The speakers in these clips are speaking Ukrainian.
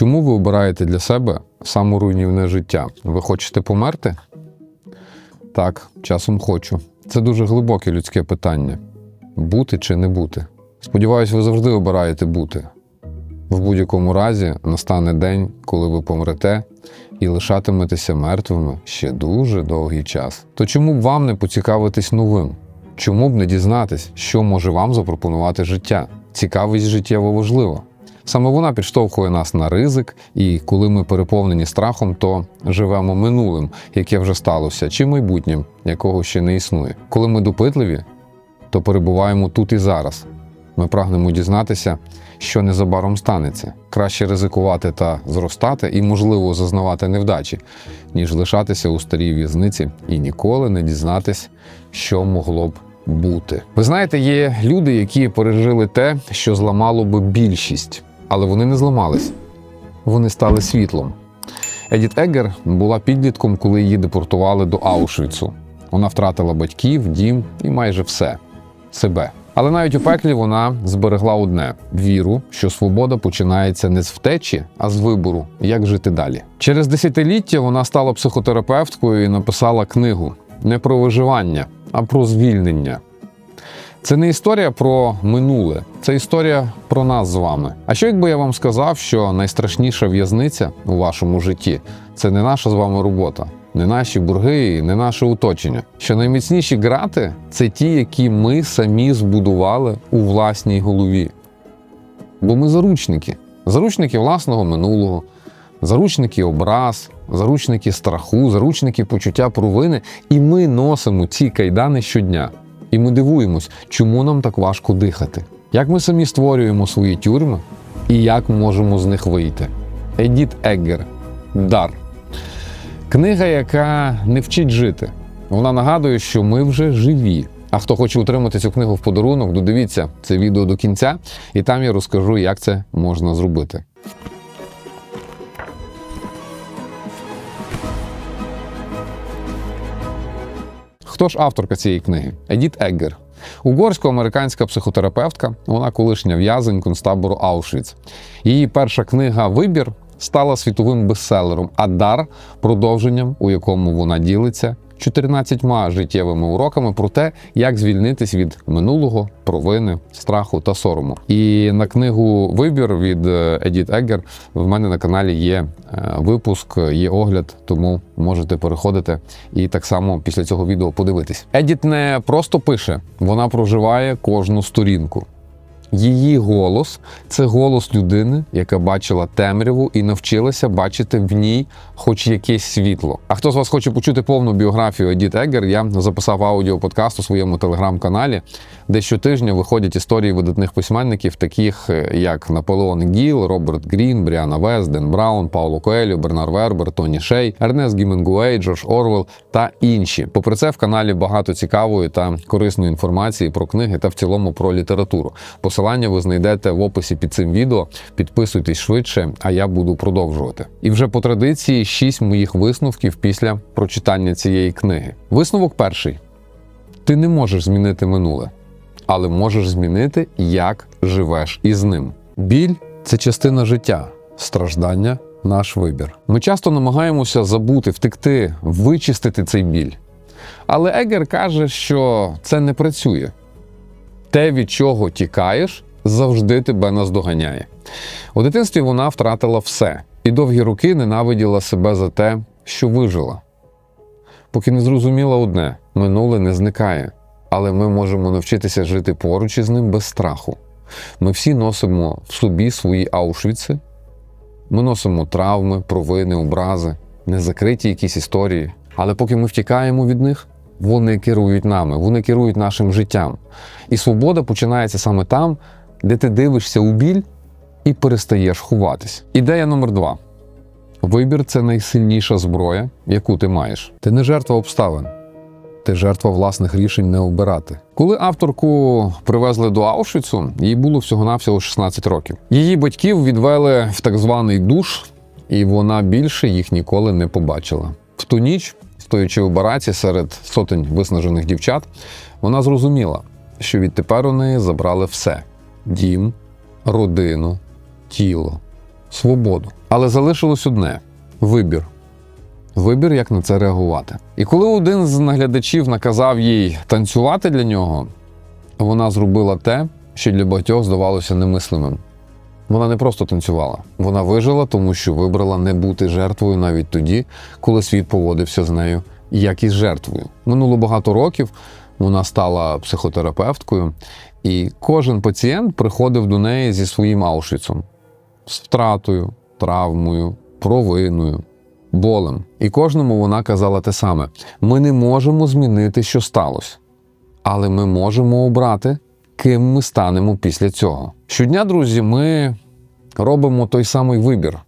Чому ви обираєте для себе саморуйнівне життя? Ви хочете померти? Так, часом хочу. Це дуже глибоке людське питання: бути чи не бути. Сподіваюсь, ви завжди обираєте бути. В будь-якому разі настане день, коли ви помрете і лишатиметеся мертвими ще дуже довгий час. То чому б вам не поцікавитись новим? Чому б не дізнатись, що може вам запропонувати життя? Цікавість життєво важлива. Саме вона підштовхує нас на ризик, і коли ми переповнені страхом, то живемо минулим, яке вже сталося, чи майбутнім, якого ще не існує. Коли ми допитливі, то перебуваємо тут і зараз. Ми прагнемо дізнатися, що незабаром станеться. Краще ризикувати та зростати і, можливо, зазнавати невдачі, ніж лишатися у старій в'язниці і ніколи не дізнатись, що могло б бути. Ви знаєте, є люди, які пережили те, що зламало би більшість, але вони не зламались. Вони стали світлом. Едіт Еггер була підлітком, коли її депортували до Аушвіцу. Вона втратила батьків, дім і майже все себе. Але навіть у пеклі вона зберегла одне віру, що свобода починається не з втечі, а з вибору, як жити далі. Через десятиліття вона стала психотерапевткою і написала книгу не про виживання, а про звільнення. Це не історія про минуле, це історія про нас з вами. А що якби я вам сказав, що найстрашніша в'язниця у вашому житті це не наша з вами робота, не наші борги, і не наше оточення. Що найміцніші грати це ті, які ми самі збудували у власній голові. Бо ми заручники, заручники власного минулого, заручники образ, заручники страху, заручники почуття провини, і ми носимо ці кайдани щодня. І ми дивуємось, чому нам так важко дихати. Як ми самі створюємо свої тюрми і як можемо з них вийти. Едіт Еггер Дар. Книга, яка не вчить жити. Вона нагадує, що ми вже живі. А хто хоче отримати цю книгу в подарунок, додивіться це відео до кінця, і там я розкажу, як це можна зробити. Хто ж авторка цієї книги? Едіт Еггер. Угорсько-американська психотерапевтка, вона колишня в'язень концтабору Аушвіц. Її перша книга Вибір стала світовим бестселером, а дар продовженням, у якому вона ділиться 14 життєвими уроками про те, як звільнитись від минулого, провини, страху та сорому. І на книгу Вибір від е, Едіт Еггер в мене на каналі є е, випуск, є огляд, тому можете переходити і так само після цього відео подивитись. Едіт не просто пише, вона проживає кожну сторінку. Її голос це голос людини, яка бачила темряву і навчилася бачити в ній хоч якесь світло. А хто з вас хоче почути повну біографію Едіт Еггер, я записав аудіоподкаст у своєму телеграм-каналі, де щотижня виходять історії видатних письменників, таких е, як Наполеон Гіл, Роберт Грін, Бріана Вес, Ден Браун, Пауло Коелю, Бернар Вербер, Тоні Шей, Ернест Гімінгуей, Джордж Орвел та інші. Попри це, в каналі багато цікавої та корисної інформації про книги та в цілому про літературу. Посилання ви знайдете в описі під цим відео. Підписуйтесь швидше, а я буду продовжувати. І вже по традиції шість моїх висновків після прочитання цієї книги. Висновок перший: ти не можеш змінити минуле, але можеш змінити, як живеш із ним. Біль це частина життя, страждання наш вибір. Ми часто намагаємося забути, втекти, вичистити цей біль. Але Егер каже, що це не працює. Те, від чого тікаєш, завжди тебе наздоганяє. У дитинстві вона втратила все і довгі роки ненавиділа себе за те, що вижила. Поки не зрозуміла одне: минуле не зникає, але ми можемо навчитися жити поруч із ним без страху. Ми всі носимо в собі свої аушвіци, ми носимо травми, провини, образи, незакриті якісь історії. Але поки ми втікаємо від них, вони керують нами, вони керують нашим життям. І свобода починається саме там, де ти дивишся у біль і перестаєш ховатись. Ідея номер два: вибір це найсильніша зброя, яку ти маєш. Ти не жертва обставин. Ти жертва власних рішень не обирати. Коли авторку привезли до Аушвіцу, їй було всього-навсього 16 років. Її батьків відвели в так званий душ, і вона більше їх ніколи не побачила. В ту ніч, стоячи у бараці серед сотень виснажених дівчат, вона зрозуміла, що відтепер у неї забрали все: дім, родину, тіло, свободу. Але залишилось одне вибір. Вибір, як на це реагувати. І коли один з наглядачів наказав їй танцювати для нього, вона зробила те, що для багатьох здавалося немислимим. Вона не просто танцювала, вона вижила, тому що вибрала не бути жертвою навіть тоді, коли світ поводився з нею як із жертвою. Минуло багато років, вона стала психотерапевткою, і кожен пацієнт приходив до неї зі своїм аушвіцом, з втратою, травмою, провиною, болем. І кожному вона казала те саме: ми не можемо змінити, що сталося, але ми можемо обрати, ким ми станемо після цього. Щодня, друзі, ми робимо той самий вибір,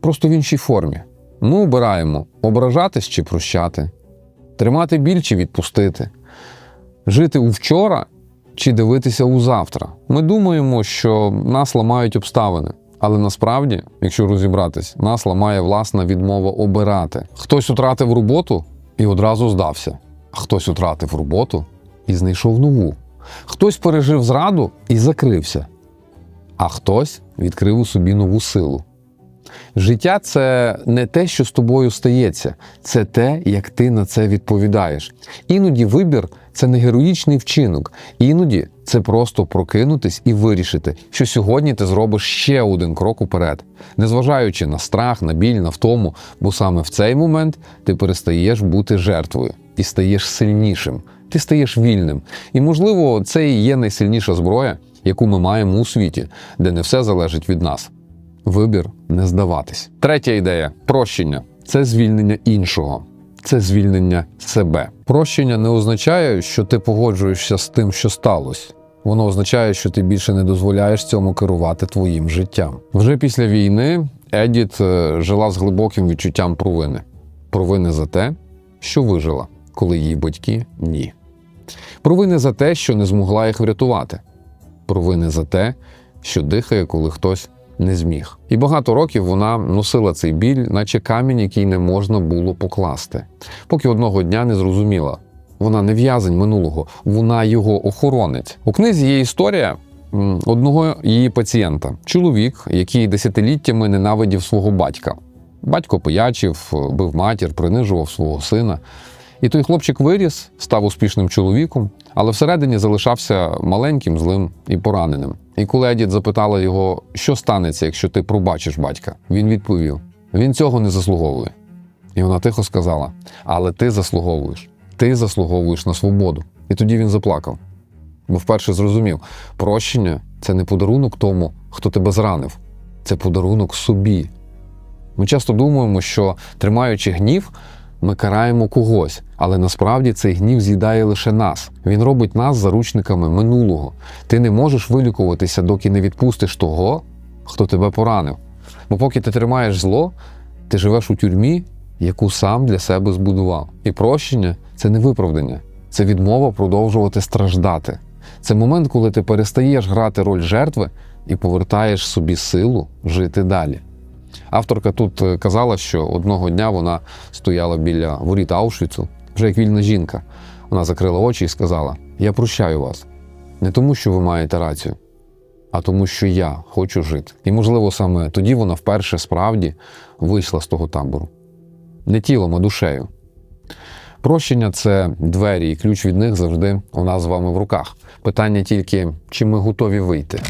просто в іншій формі. Ми обираємо ображатись чи прощати, тримати біль чи відпустити, жити у вчора чи дивитися у завтра. Ми думаємо, що нас ламають обставини. Але насправді, якщо розібратись, нас ламає власна відмова обирати. Хтось втратив роботу і одразу здався, а хтось втратив роботу і знайшов нову. Хтось пережив зраду і закрився, а хтось відкрив у собі нову силу. Життя це не те, що з тобою стається, це те, як ти на це відповідаєш. Іноді вибір це не героїчний вчинок, іноді це просто прокинутись і вирішити, що сьогодні ти зробиш ще один крок уперед, незважаючи на страх, на біль, на втому, бо саме в цей момент ти перестаєш бути жертвою і стаєш сильнішим. Ти стаєш вільним. І, можливо, це і є найсильніша зброя, яку ми маємо у світі, де не все залежить від нас. Вибір не здаватись. Третя ідея прощення це звільнення іншого, це звільнення себе. Прощення не означає, що ти погоджуєшся з тим, що сталося. Воно означає, що ти більше не дозволяєш цьому керувати твоїм життям. Вже після війни Едіт е, жила з глибоким відчуттям провини. Провини за те, що вижила, коли її батьки ні. Провини за те, що не змогла їх врятувати. Провини за те, що дихає, коли хтось не зміг. І багато років вона носила цей біль, наче камінь, який не можна було покласти, поки одного дня не зрозуміла. Вона не в'язень минулого, вона його охоронець. У книзі є історія одного її пацієнта, чоловік, який десятиліттями ненавидів свого батька. Батько пиячив, бив матір, принижував свого сина. І той хлопчик виріс, став успішним чоловіком, але всередині залишався маленьким, злим і пораненим. І коли Едіт запитала його, що станеться, якщо ти пробачиш батька, він відповів: він цього не заслуговує. І вона тихо сказала: Але ти заслуговуєш, ти заслуговуєш на свободу. І тоді він заплакав. Бо вперше зрозумів, прощення це не подарунок тому, хто тебе зранив, це подарунок собі. Ми часто думаємо, що тримаючи гнів, ми караємо когось, але насправді цей гнів з'їдає лише нас. Він робить нас заручниками минулого. Ти не можеш вилікуватися, доки не відпустиш того, хто тебе поранив. Бо поки ти тримаєш зло, ти живеш у тюрмі, яку сам для себе збудував. І прощення це не виправдання, це відмова продовжувати страждати. Це момент, коли ти перестаєш грати роль жертви і повертаєш собі силу жити далі. Авторка тут е, казала, що одного дня вона стояла біля воріт Аушвіцу, вже як вільна жінка. Вона закрила очі і сказала: Я прощаю вас. Не тому, що ви маєте рацію, а тому, що я хочу жити. І, можливо, саме тоді вона вперше справді вийшла з того табору. Не тілом, а душею. Прощення це двері, і ключ від них завжди у нас з вами в руках. Питання тільки, чи ми готові вийти.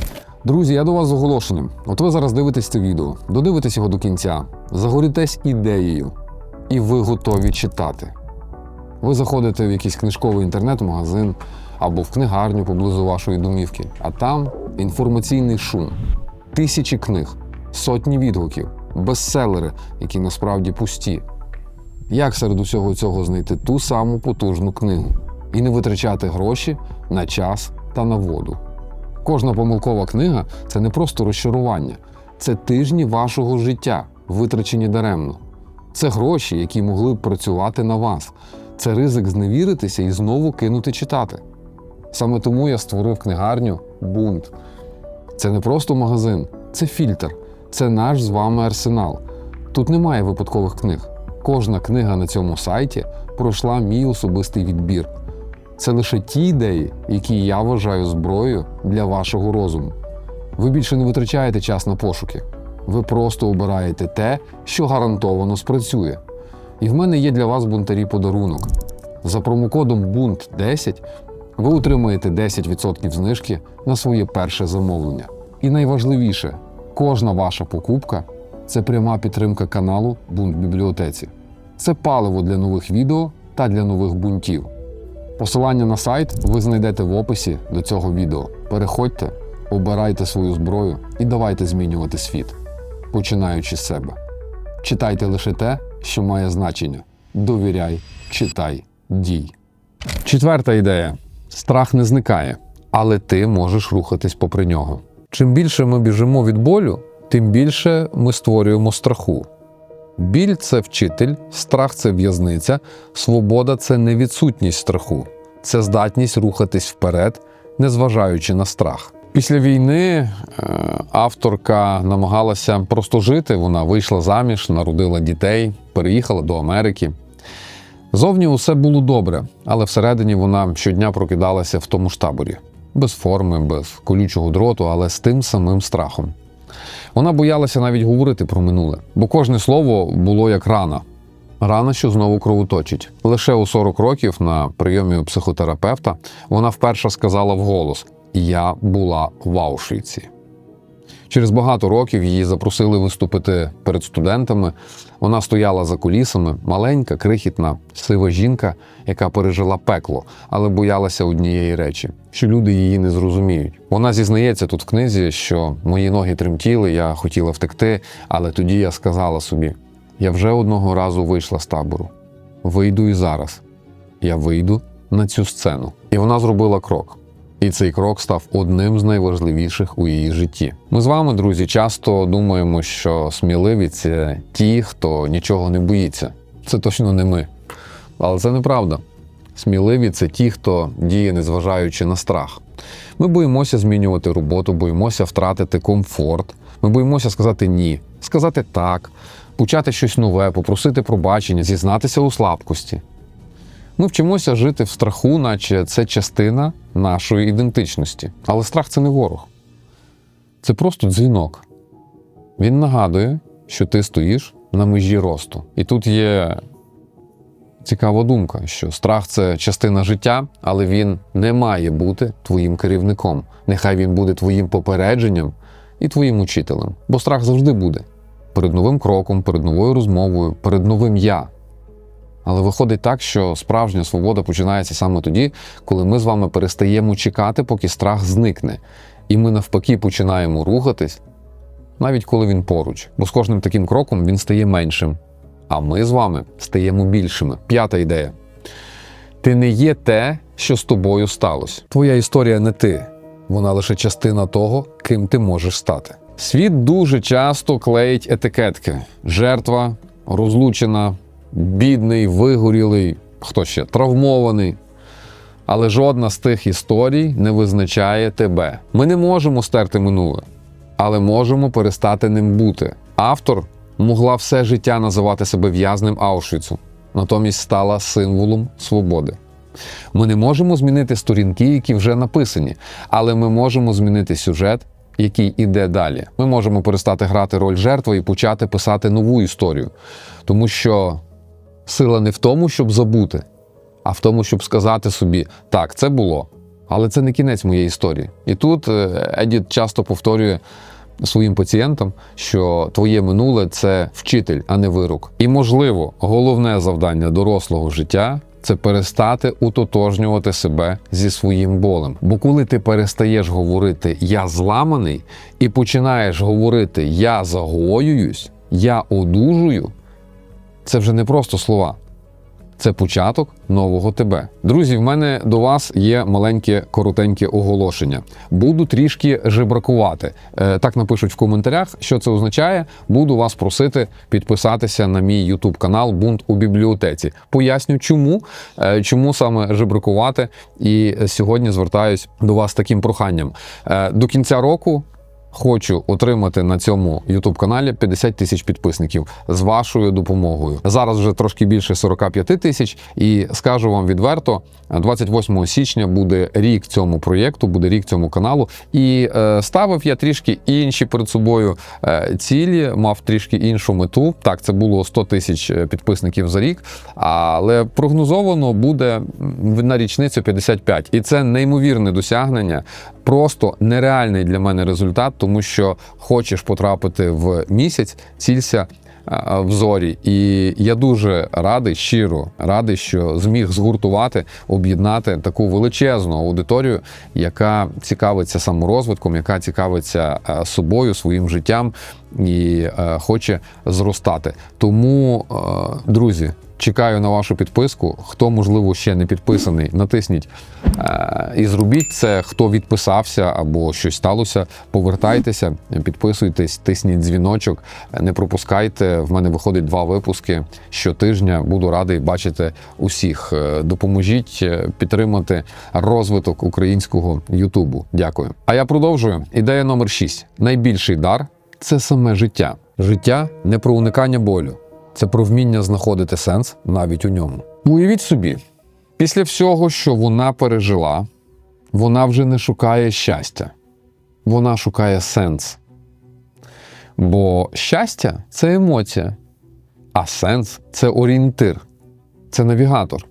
Друзі, я до вас з оголошенням. От ви зараз дивитесь це відео, додивитесь його до кінця, загорітесь ідеєю, і ви готові читати. Ви заходите в якийсь книжковий інтернет-магазин або в книгарню поблизу вашої домівки, а там інформаційний шум, тисячі книг, сотні відгуків, бестселери, які насправді пусті. Як серед усього цього знайти ту саму потужну книгу і не витрачати гроші на час та на воду? Кожна помилкова книга це не просто розчарування, це тижні вашого життя, витрачені даремно. Це гроші, які могли б працювати на вас. Це ризик зневіритися і знову кинути читати. Саме тому я створив книгарню Бунт. Це не просто магазин, це фільтр, це наш з вами арсенал. Тут немає випадкових книг. Кожна книга на цьому сайті пройшла мій особистий відбір. Це лише ті ідеї, які я вважаю зброєю для вашого розуму. Ви більше не витрачаєте час на пошуки. Ви просто обираєте те, що гарантовано спрацює. І в мене є для вас бунтарі подарунок. За промокодом бунт 10 ви отримаєте 10% знижки на своє перше замовлення. І найважливіше, кожна ваша покупка це пряма підтримка каналу Бунт бібліотеці. Це паливо для нових відео та для нових бунтів. Посилання на сайт ви знайдете в описі до цього відео. Переходьте, обирайте свою зброю і давайте змінювати світ, починаючи з себе. Читайте лише те, що має значення. Довіряй, читай, дій. Четверта ідея: страх не зникає, але ти можеш рухатись попри нього. Чим більше ми біжимо від болю, тим більше ми створюємо страху. Біль це вчитель, страх це в'язниця, свобода це не відсутність страху, це здатність рухатись вперед, незважаючи на страх. Після війни е, авторка намагалася просто жити. Вона вийшла заміж, народила дітей, переїхала до Америки. Зовні усе було добре, але всередині вона щодня прокидалася в тому ж таборі, без форми, без колючого дроту, але з тим самим страхом. Вона боялася навіть говорити про минуле, бо кожне слово було як рана. Рана, що знову кровоточить. Лише у 40 років на прийомі психотерапевта вона вперше сказала вголос: Я була в Аушвіці. Через багато років її запросили виступити перед студентами. Вона стояла за кулісами, маленька, крихітна, сива жінка, яка пережила пекло, але боялася однієї речі, що люди її не зрозуміють. Вона зізнається тут в книзі, що мої ноги тремтіли, я хотіла втекти, але тоді я сказала собі: я вже одного разу вийшла з табору. Вийду і зараз. Я вийду на цю сцену. І вона зробила крок. І цей крок став одним з найважливіших у її житті. Ми з вами, друзі, часто думаємо, що сміливі це ті, хто нічого не боїться. Це точно не ми. Але це неправда. Сміливі це ті, хто діє, незважаючи на страх. Ми боїмося змінювати роботу, боїмося втратити комфорт. Ми боїмося сказати ні, сказати так, почати щось нове, попросити пробачення, зізнатися у слабкості. Ми вчимося жити в страху, наче це частина нашої ідентичності. Але страх це не ворог. Це просто дзвінок. Він нагадує, що ти стоїш на межі росту. І тут є цікава думка, що страх це частина життя, але він не має бути твоїм керівником. Нехай він буде твоїм попередженням і твоїм учителем. Бо страх завжди буде перед новим кроком, перед новою розмовою, перед новим я. Але виходить так, що справжня свобода починається саме тоді, коли ми з вами перестаємо чекати, поки страх зникне. І ми навпаки починаємо рухатись, навіть коли він поруч. Бо з кожним таким кроком він стає меншим. А ми з вами стаємо більшими. П'ята ідея. Ти не є те, що з тобою сталося. Твоя історія не ти. Вона лише частина того, ким ти можеш стати. Світ дуже часто клеїть етикетки: жертва, розлучена, бідний, вигорілий, хто ще травмований. Але жодна з тих історій не визначає тебе. Ми не можемо стерти минуле, але можемо перестати ним бути. Автор могла все життя називати себе в'язнем Аушвіцу, натомість стала символом свободи. Ми не можемо змінити сторінки, які вже написані, але ми можемо змінити сюжет, який іде далі. Ми можемо перестати грати роль жертви і почати писати нову історію, тому що сила не в тому, щоб забути, а в тому, щоб сказати собі: так, це було, але це не кінець моєї історії. І тут е, Едіт часто повторює. Своїм пацієнтам, що твоє минуле це вчитель, а не вирок. І можливо, головне завдання дорослого життя це перестати утотожнювати себе зі своїм болем. Бо коли ти перестаєш говорити Я зламаний і починаєш говорити Я загоююсь, я одужую, це вже не просто слова. Це початок нового тебе. Друзі, в мене до вас є маленьке коротеньке оголошення. Буду трішки жебракувати. Е, так напишуть в коментарях, що це означає. Буду вас просити підписатися на мій YouTube канал Бунт у бібліотеці. Поясню, чому, е, чому саме жебракувати. І сьогодні звертаюсь до вас таким проханням. Е, до кінця року Хочу отримати на цьому youtube каналі 50 тисяч підписників з вашою допомогою. Зараз вже трошки більше 45 тисяч, і скажу вам відверто, 28 січня буде рік цьому проєкту, буде рік цьому каналу. І е, ставив я трішки інші перед собою е, цілі, мав трішки іншу мету. Так, це було 100 тисяч е, підписників за рік, але прогнозовано буде на річницю 55. І це неймовірне досягнення. Просто нереальний для мене результат, тому що хочеш потрапити в місяць, цілься в зорі. І я дуже радий, щиро радий, що зміг згуртувати, об'єднати таку величезну аудиторію, яка цікавиться саморозвитком, яка цікавиться собою, своїм життям і хоче зростати. Тому, друзі. Чекаю на вашу підписку. Хто, можливо, ще не підписаний, натисніть е, і зробіть це. Хто відписався або щось сталося, повертайтеся, підписуйтесь, тисніть дзвіночок, не пропускайте. В мене виходить два випуски щотижня. Буду радий бачити усіх. Е, Допоможіть е, підтримати розвиток українського Ютубу. Дякую. А я продовжую. Ідея номер 6. Найбільший дар це саме життя. Життя не про уникання болю. Це про вміння знаходити сенс навіть у ньому. Уявіть собі, після всього, що вона пережила, вона вже не шукає щастя, вона шукає сенс. Бо щастя це емоція, а сенс це орієнтир, це навігатор.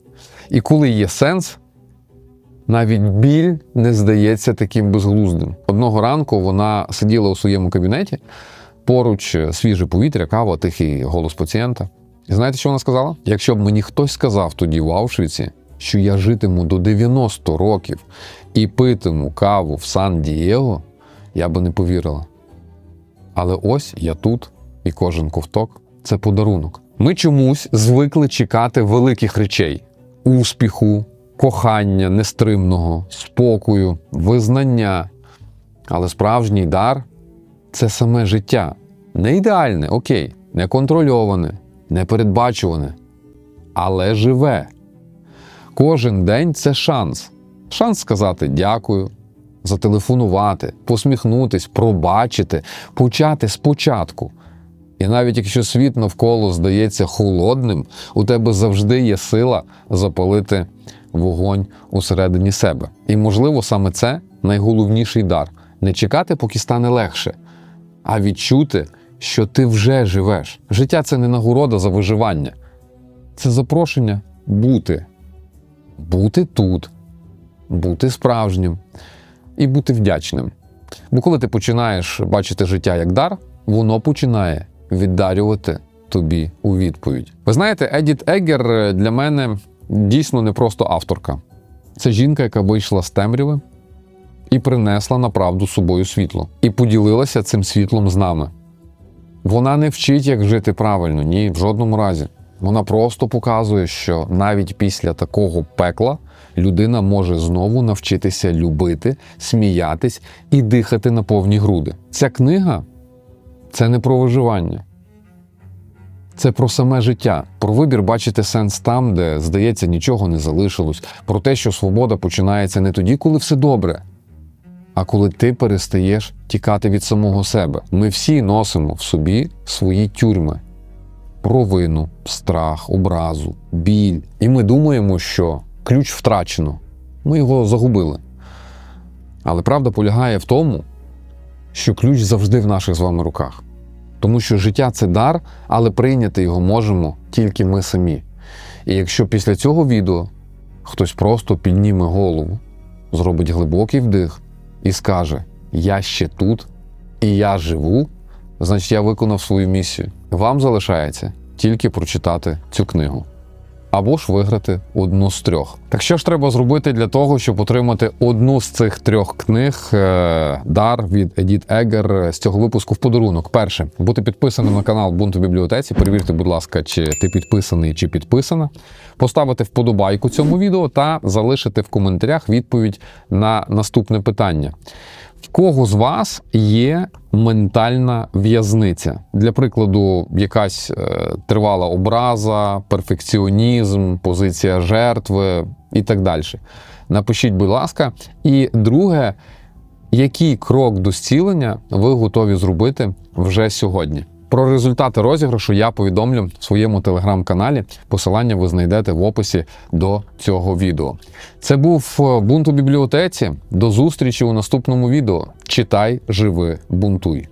І коли є сенс, навіть біль не здається таким безглуздим. Одного ранку вона сиділа у своєму кабінеті, поруч свіже повітря, кава, тихий голос пацієнта. І знаєте, що вона сказала? Якщо б мені хтось сказав тоді в Аушвіці, що я житиму до 90 років і питиму каву в Сан-Дієго, я би не повірила. Але ось я тут, і кожен ковток це подарунок. Ми чомусь звикли чекати великих речей: успіху, кохання нестримного, спокою, визнання. Але справжній дар це саме життя. Не ідеальне, окей, не контрольоване, не передбачуване, але живе. Кожен день це шанс. Шанс сказати дякую, зателефонувати, посміхнутись, пробачити, почати спочатку. І навіть якщо світ навколо здається холодним, у тебе завжди є сила запалити вогонь усередині себе. І, можливо, саме це найголовніший дар не чекати, поки стане легше, а відчути, що ти вже живеш. Життя це не нагорода за виживання, це запрошення бути, бути тут, бути справжнім і бути вдячним. Бо коли ти починаєш бачити життя як дар, воно починає віддарювати тобі у відповідь. Ви знаєте, Едіт Еггер для мене дійсно не просто авторка. Це жінка, яка вийшла з темряви і принесла на правду собою світло, і поділилася цим світлом з нами. Вона не вчить, як жити правильно, ні, в жодному разі. Вона просто показує, що навіть після такого пекла людина може знову навчитися любити, сміятись і дихати на повні груди. Ця книга це не про виживання, це про саме життя, про вибір бачити сенс там, де, здається, нічого не залишилось, про те, що свобода починається не тоді, коли все добре, а коли ти перестаєш тікати від самого себе. Ми всі носимо в собі свої тюрми, провину, страх, образу, біль. І ми думаємо, що ключ втрачено. Ми його загубили. Але правда полягає в тому, що ключ завжди в наших з вами руках. Тому що життя це дар, але прийняти його можемо тільки ми самі. І якщо після цього відео хтось просто підніме голову, зробить глибокий вдих і скаже: Я ще тут і я живу, значить я виконав свою місію. Вам залишається тільки прочитати цю книгу. Або ж виграти одну з трьох. Так що ж треба зробити для того, щоб отримати одну з цих трьох книг е, дар від Едіт Егер з цього випуску в подарунок? Перше, бути підписаним на канал Бунт у бібліотеці. Перевірте, будь ласка, чи ти підписаний чи підписана. Поставити вподобайку цьому відео та залишити в коментарях відповідь на наступне питання. В кого з вас є ментальна в'язниця? Для прикладу, якась е, тривала образа, перфекціонізм, позиція жертви і так далі. Напишіть, будь ласка. І друге, який крок до зцілення ви готові зробити вже сьогодні. Про результати розіграшу я повідомлю в своєму телеграм-каналі. Посилання ви знайдете в описі до цього відео. Це був е, бунт у бібліотеці. До зустрічі у наступному відео. Читай, живи, бунтуй.